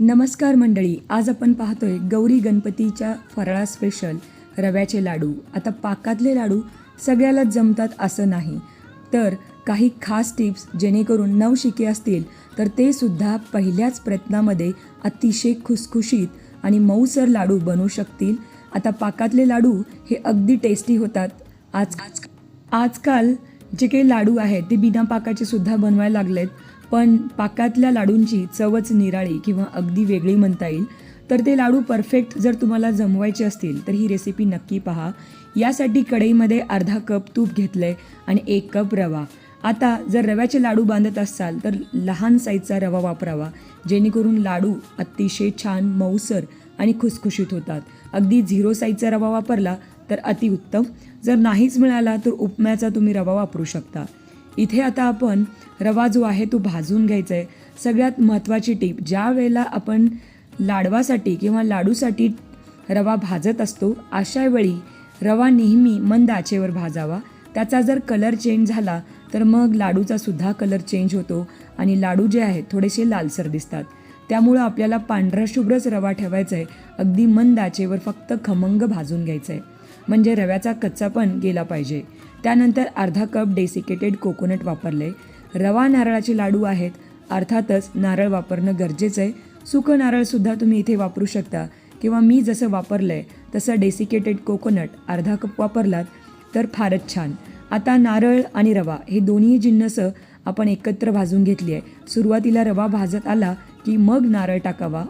नमस्कार मंडळी आज आपण पाहतोय गौरी गणपतीच्या फराळा स्पेशल रव्याचे लाडू. आता पाकातले लाडू सगळ्यालाच जमतात असं नाही. तर काही खास टिप्स जेणेकरून नवशिके असतील तर ते सुद्धा पहिल्याच प्रयत्नामध्ये अतिशय खुसखुशीत आणि मऊसर लाडू बनवू शकतील. आता पाकातले लाडू हे अगदी टेस्टी होतात. आज आजकाल जे काही लाडू आहेत ते बिना पाकाचे सुद्धा बनवायला लागलेत. पण पाकातल्या लाडूंची चवच निराळी किंवा अगदी वेगळी म्हणता येईल. तर ते लाडू परफेक्ट जर तुम्हाला जमवायचे असतील तर ही रेसिपी नक्की पहा. यासाठी कढईमध्ये अर्धा कप तूप घेतलं आहे आणि एक कप रवा. आता जर रव्याचे लाडू बांधत असाल तर लहान साईजचा रवा वापरावा. जेणेकरून लाडू अतिशय छान मऊसर आणि खुसखुशीत होतात. अगदी झिरो साईजचा रवा वापरला तर अतिउत्तम. जर नाहीच मिळाला तर उपम्याचा तुम्ही रवा वापरू शकता. इथे आता आपण रवा जो आहे तो भाजून घ्यायचा आहे सगळ्यात महत्त्वाची टीप ज्या वेळेला आपण लाडवासाठी किंवा लाडूसाठी रवा भाजत असतो अशा वेळी रवा नेहमी मंद आचेवर भाजावा. त्याचा जर कलर चेंज झाला तर मग लाडूचा सुद्धा कलर चेंज होतो आणि लाडू जे आहेत थोडेसे लालसर दिसतात. त्यामुळं आपल्याला पांढरा शुभ्रच रवा ठेवायचा आहे अगदी मंद आचेवर फक्त खमंग भाजून घ्यायचं आहे म्हणजे रव्याचा कच्चा पण गेला पाहिजे. त्यानंतर अर्धा कप डेसिकेटेड कोकोनट वापरले. रवा नारळाचे लाडू आहेत. अर्थातच नारळ वापरणं गरजेचं आहे. सुकं नारळसुद्धा तुम्ही इथे वापरू शकता. किंवा मी जसं वापरलं आहे तसं डेसिकेटेड कोकोनट अर्धा कप वापरलात तर फारच छान. आता नारळ आणि रवा हे दोन्ही जिन्नसं आपण एकत्र भाजून घेतली आहे. सुरुवातीला रवा भाजत आला की मग नारळ टाकावा.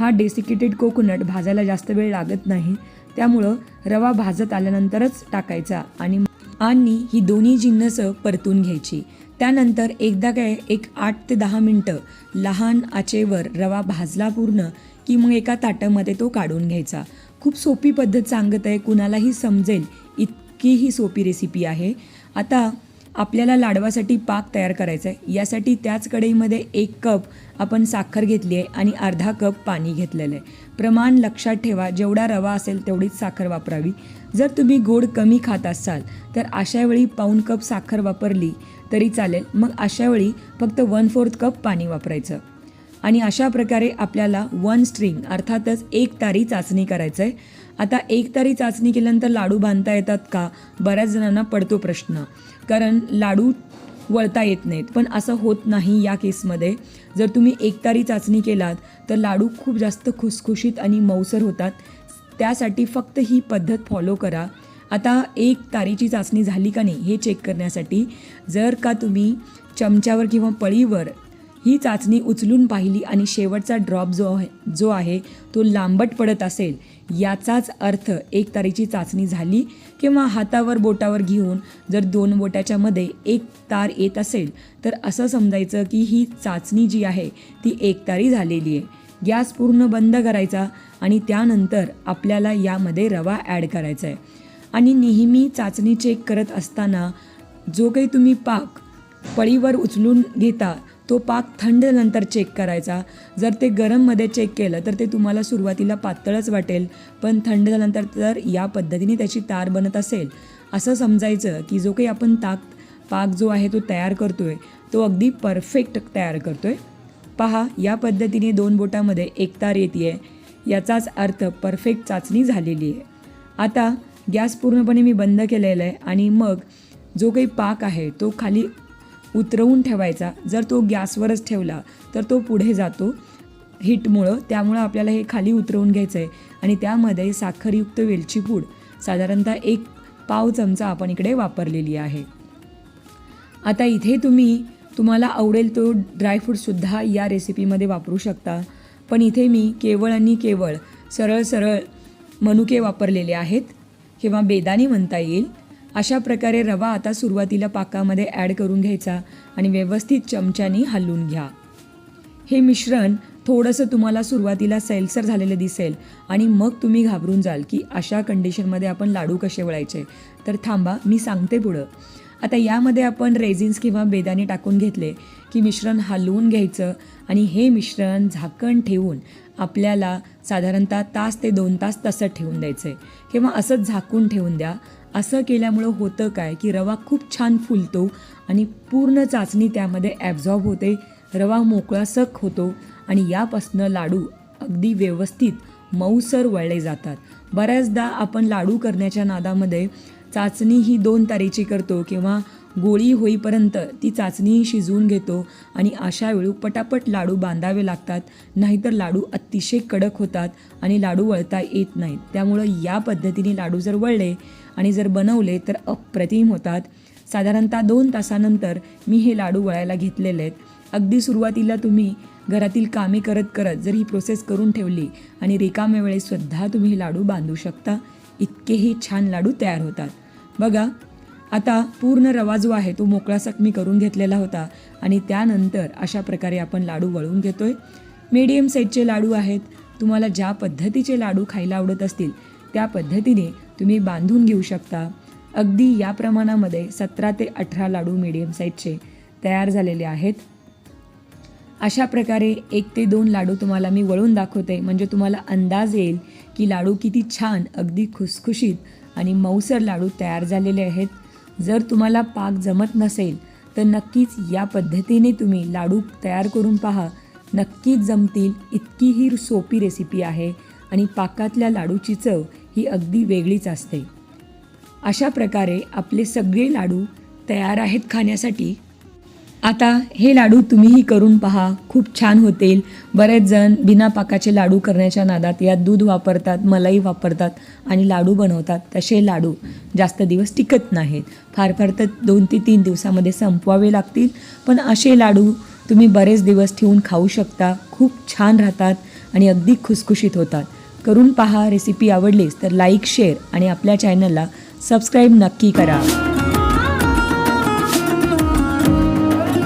हा डेसिकेटेड कोकोनट भाजायला जास्त वेळ लागत नाही. त्यामुळं रवा भाजत आल्यानंतरच टाकायचा आणि आणि ही दोन्ही जिन्नसं परतून घ्यायची. त्यानंतर एकदा काय एक आठ ते दहा मिनटं लहान आचेवर रवा भाजला पूर्ण की मग एका ताटामध्ये तो काढून घ्यायचा. खूप सोपी पद्धत सांगत आहे कुणालाही समजेल इतकी ही सोपी रेसिपी आहे. आता आपल्याला लाडवासाठी पाक तयार करायचा आहे. यासाठी त्याच कढईमध्ये एक कप आपण साखर घेतली आहे आणि अर्धा कप पाणी घेतलेलं आहे. प्रमाण लक्षात ठेवा जेवढा रवा असेल तेवढीच साखर वापरावी. जर तुम्ही गोड कमी खात असाल तर अशावेळी पाऊन पाऊण कप साखर वापरली तरी चालेल. मग अशावेळी फक्त वन फोर्थ कप पाणी वापरायचं. आणि अशा प्रकारे आपल्याला वन स्ट्रिंग अर्थातच एक तारी चाचणी करायचं आहे आता एक तारी चाचणी केल्यानंतर लाडू बांधता येतात का? बऱ्याच जणांना पडतो प्रश्न. कारण लाडू वळता येत नाहीत. पण असं होत नाही या केसमध्ये. जर तुम्ही एक तारी चाचणी केलात तर लाडू खूप जास्त खुसखुशीत आणि मऊसर होतात. त्यासाठी फक्त ही पद्धत फॉलो करा. आता एक तारीची चाचणी झाली का नाही हे चेक करण्यासाठी. जर का तुम्ही चमच्यावर किंवा पळीवर ही चाचणी उचलून पाहिली आणि शेवटचा ड्रॉप जो आहे जो आहे तो लांबट पडत असेल याचाच अर्थ एक तारीची चाचणी झाली किंवा हातावर बोटावर घेऊन जर दोन बोटाच्या मध्ये एक तार येत असेल तर असं समजायचं की ही चाचणी जी आहे ती एक तारी झालेली आहे. गॅस पूर्ण बंद करायचा आणि त्यानंतर आपल्याला यामध्ये रवा ॲड करायचा आहे. आणि नेहमी चाचणी चेक करत असताना जो काही तुम्ही पाक पळीवर उचलून घेता तो पाक थंड नंतर चेक करायचा. जर ते गरममध्ये चेक केलं तर ते तुम्हाला सुरुवातीला पातळच वाटेल पण थंड झाल्यानंतर तर या पद्धतीने त्याची तार बनत असेल. असं समजायचं की जो काही आपण ताक पाक जो आहे तो तयार करतो आहे तो अगदी परफेक्ट तयार करतो आहे पहा या पद्धतीने दोन बोटामध्ये एक तार येते आहे याचाच अर्थ परफेक्ट चाचणी झालेली आहे. आता गॅस पूर्णपणे मी बंद केलेला आहे आणि मग जो काही पाक आहे तो खाली उतरवून ठेवायचा. जर तो गॅसवरच ठेवला तर तो पुढे जातो हिटमुळं त्यामुळं आपल्याला हे खाली उतरवून घ्यायचं आहे आणि त्यामध्ये साखरयुक्त वेलची पूड साधारणतः एक पाव चमचा आपण इकडे वापरलेली आहे. आता इथे तुम्ही तुम्हाला आवडेल तो ड्रायफ्रूटसुद्धा या रेसिपीमध्ये वापरू शकता. पण इथे मी केवळ आणि केवळ सरळ सरळ मनुके वापरलेले आहेत. किंवा बेदानी म्हणता येईल. अशा प्रकारे रवा आता सुरुवातीला पाकामध्ये ॲड करून घ्यायचा आणि व्यवस्थित चमच्यानी हलवून घ्या. हे मिश्रण थोडंसं तुम्हाला सुरुवातीला सैलसर झालेलं दिसेल आणि मग तुम्ही घाबरून जाल की अशा कंडिशनमध्ये आपण लाडू कसे वळायचे. तर थांबा मी सांगते पुढं. आता यामध्ये आपण रेझिन्स किंवा बेदाने टाकून घेतले की मिश्रण हलवून घ्यायचं आणि हे मिश्रण झाकण ठेवून आपल्याला साधारणतः तास ते दोन तास तसं ठेवून द्यायचं आहे किंवा असंच झाकून ठेवून द्या. असं केल्यामुळं होतं काय की रवा खूप छान फुलतो आणि पूर्ण चाचणी त्यामध्ये ॲब्झॉर्ब होते. रवा मोकळा सख होतो आणि यापासनं लाडू अगदी व्यवस्थित मऊसर वळले जातात. बऱ्याचदा आपण लाडू करण्याच्या नादामध्ये चाचणी ही दोन तारेची करतो किंवा गोळी होईपर्यंत ती चाचणीही शिजवून घेतो आणि अशा वेळी पटापट लाडू बांधावे लागतात. नाहीतर लाडू अतिशय कडक होतात आणि लाडू वळता येत नाहीत. त्यामुळं या पद्धतीने लाडू जर वळले आणि जर बनवले तर अप्रतिम होतात. साधारणतः दोन तासानंतर मी हे लाडू वळायला घेतलेले आहेत. अगदी सुरुवातीला तुम्ही घरातील कामे करत करत जर ही प्रोसेस करून ठेवली आणि रिकाम्या वेळेसुद्धा तुम्ही हे लाडू बांधू शकता इतकेही छान लाडू तयार होतात. बघा आता पूर्ण रवा जो आहे तो मोकळासक मी करून घेतलेला होता आणि त्यानंतर अशा प्रकारे आपण लाडू वळून आहे मीडियम साईजचे लाडू आहेत. तुम्हाला ज्या पद्धतीचे लाडू खायला आवडत असतील त्या पद्धतीने तुम्ही बांधून घेऊ शकता. अगदी या प्रमाणामध्ये सतरा ते अठरा लाडू मीडियम साईजचे तयार झालेले आहेत. अशा प्रकारे एक ते दोन लाडू तुम्हाला मी वळून दाखवते. म्हणजे तुम्हाला अंदाज येईल की लाडू किती छान अगदी खुसखुशीत आणि मऊसर लाडू तयार झालेले आहेत. जर तुम्हाला पाक जमत नसेल तर नक्कीच या पद्धतीने तुम्ही लाडू तयार करून पहा. नक्कीच जमतील इतकी ही सोपी रेसिपी आहे आणि पाकातल्या लाडूची चव ही अगदी वेगळीच असते. अशा प्रकारे आपले सगळे लाडू तयार आहेत खाण्यासाठी. आता हे लाडू तुम्हीही करून पहा. खूप छान होतील. बरेच जण बिना पाकाचे लाडू करण्याच्या नादात यात दूध वापरतात मलाई वापरतात आणि लाडू बनवतात. तसे लाडू जास्त दिवस टिकत नाहीत. फार फार तर दोन ते तीन दिवसामध्ये संपवावे लागतील. पण असे लाडू तुम्ही बरेच दिवस ठेवून खाऊ शकता. खूप छान राहतात आणि अगदी खुसखुशीत होतात. करून पहा रेसिपी आवडलीस तर लाईक शेअर आणि आपल्या चॅनलला सबस्क्राईब नक्की करा.